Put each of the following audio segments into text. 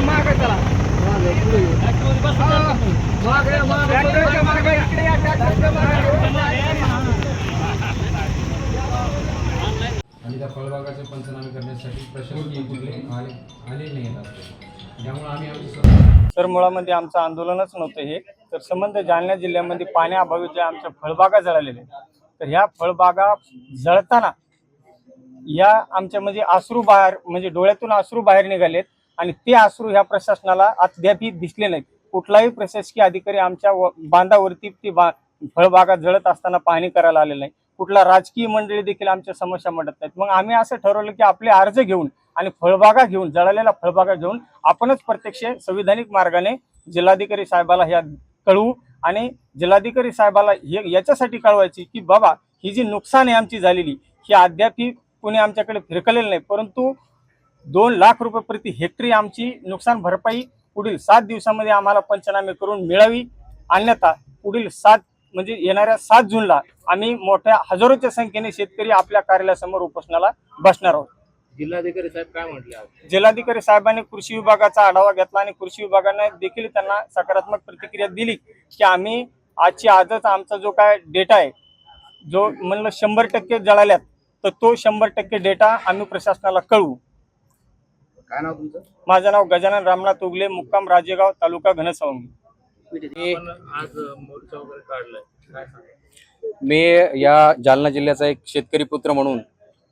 मागे आणि त्या फळबागाचे पंचनामे करण्यासाठी सर मुळामध्ये आमचं आंदोलनच नव्हतं हे. तर संबंध जालना जिल्ह्यामध्ये पाण्याअभावी जे आमच्या फळबागा जळालेले तर ह्या फळबागा जळताना या आमच्या म्हणजे आसरू बाहेर म्हणजे डोळ्यातून आसरू बाहेर निघालेत. आणि ते अश्रू ह्या प्रशासनाला अद्यापही दिसले नाहीत. कुठलाही प्रशासकीय अधिकारी आमच्या व- बांधावरती ती बा फळबागा जळत असताना पाहणी करायला आलेलं नाही. कुठला राजकीय मंडळी देखील आमच्या समस्या मांडत नाहीत. मग आम्ही असं ठरवलं की आपले अर्ज घेऊन आणि फळबागा घेऊन जळालेल्या फळबागा घेऊन आपणच प्रत्यक्ष संविधानिक मार्गाने जिल्हाधिकारी साहेबाला ह्या कळवू आणि जिल्हाधिकारी साहेबाला हे याच्यासाठी कळवायची की बाबा ही जी नुकसान आहे आमची झालेली ही अद्यापही कोणी आमच्याकडे फिरकलेलं नाही. परंतु दोन लाख रुपये प्रति हेक्टरी आमची नुकसान भरपाई पुढील सात दिवसामध्ये आम्हाला पंचनामे करून मिळावी. अन्यथा पुढील सात म्हणजे येणाऱ्या सात जूनला आम्ही मोठ्या हजारोच्या संख्येने शेतकरी आपल्या कार्यालयासमोर उपोषणाला बसणार आहोत. जिल्हाधिकारी साहेब काय म्हटले जिल्हाधिकारी साहेबांनी कृषी विभागाचा आढावा घेतला आणि कृषी विभागाने देखील त्यांना सकारात्मक प्रतिक्रिया दिली की आम्ही आजची आजच आमचा जो काय डेटा आहे जो म्हणलं शंभर टक्के जळाल्यात तर तो शंभर टक्के डेटा आम्ही प्रशासनाला कळवू. काय नाव तुमचं? माझं नाव गजानन रामनाथ उगले मुक्काम राजेगाव तालुका घनसावंगी. आपण आज मोर्चा वगैरे काढलाय. काय सांगा? मी या जालना जिल्ह्याचा एक शेतकरी पुत्र म्हणून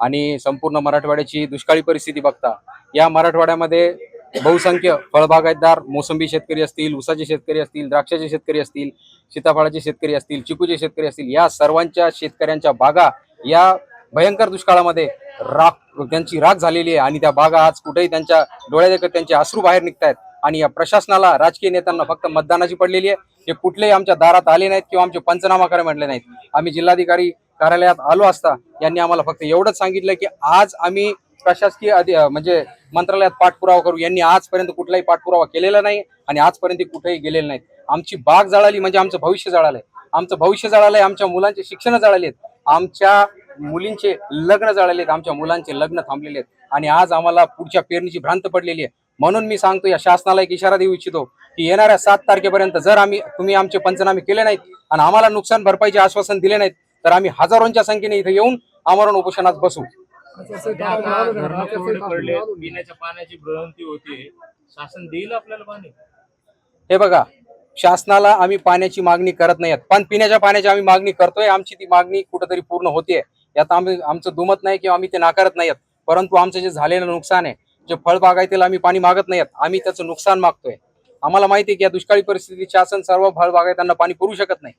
आणि संपूर्ण मराठवाड्याची दुष्काळी परिस्थिती बघता या मराठवाड्यामध्ये बहुसंख्य फळबागायतदार मोसंबी शेतकरी असतील ऊसाचे शेतकरी असतील द्राक्षाचे शेतकरी असतील सीताफळाचे शेतकरी असतील चिकूचे शेतकरी असतील या सर्वांच्या शेतकऱ्यांच्या बागा या भयंकर दुष्काळामध्ये राख त्यांची राख झालेली आहे आणि त्या बागा आज कुठेही त्यांच्या डोळ्यादेखत त्यांचे अश्रू बाहेर निघतायत. आणि या प्रशासनाला राजकीय नेत्यांना फक्त मतदानाची पडलेली आहे. हे कुठलेही आमच्या दारात आले नाहीत किंवा आमचे पंचनामा करा म्हटले नाहीत. आम्ही जिल्हाधिकारी कार्यालयात आलो असता यांनी आम्हाला फक्त एवढंच सांगितलं की आज आम्ही प्रशासकीय अधि म्हणजे मंत्रालयात पाठपुरावा करू. यांनी आजपर्यंत कुठलाही पाठपुरावा केलेला नाही आणि आजपर्यंत कुठेही गेलेले नाहीत. आमची बाग जळाली म्हणजे आमचं भविष्य जळालंय. आमचं भविष्य जळालंय आमच्या मुलांचे शिक्षण जळाले आहेत आमच्या मुलींचे लग्न जळाले आहेत आमच्या मुलांचे लग्न थांबलेले आहेत. आणि आज आम्हाला पुढच्या पेरणीची भ्रांत पडलेली आहे. म्हणून मी सांगतो या शासनाला एक इशारा देऊ इच्छितो की येणाऱ्या सात तारखेपर्यंत जर आम्ही तुम्ही आमचे पंचनामे केले नाहीत आणि आम्हाला नुकसान भरपाईचे आश्वासन दिले नाहीत तर आम्ही हजारोंच्या संख्येने इथे येऊन आमरण उपोषणात बसू. पाण्याची शासन देईल आपल्याला पाणी हे बघा शासनाला आम्ही पाण्याची मागणी करत नाही पण पिण्याच्या पाण्याची आम्ही मागणी करतोय. आमची ती मागणी कुठंतरी पूर्ण होतीये. यात आम्ही आमचं दुमत नाही किंवा आम्ही ते नाकारत नाहीत परंतु आमचं जे झालेलं नुकसान आहे जे फळबागायतील आम्ही पाणी मागत नाहीत आम्ही त्याचं नुकसान मागतोय. आम्हाला माहिती आहे की या दुष्काळी परिस्थितीत शासन सर्व फळबागायतांना पाणी पुरू शकत नाही.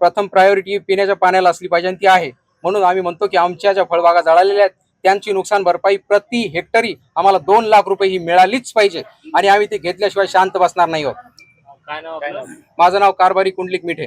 प्रथम प्रायोरिटी पिण्याच्या पाण्याला असली पाहिजे आणि ती आहे. म्हणून आम्ही म्हणतो की आमच्या ज्या फळबागा जळालेल्या आहेत त्यांची नुकसान भरपाई प्रति हेक्टरी आम्हाला दोन लाख रुपये ही मिळालीच पाहिजे. आणि आम्ही ते घेतल्याशिवाय शांत बसणार नाही आहोत. माझं नाव कारभारी कुंडलिक मिठे.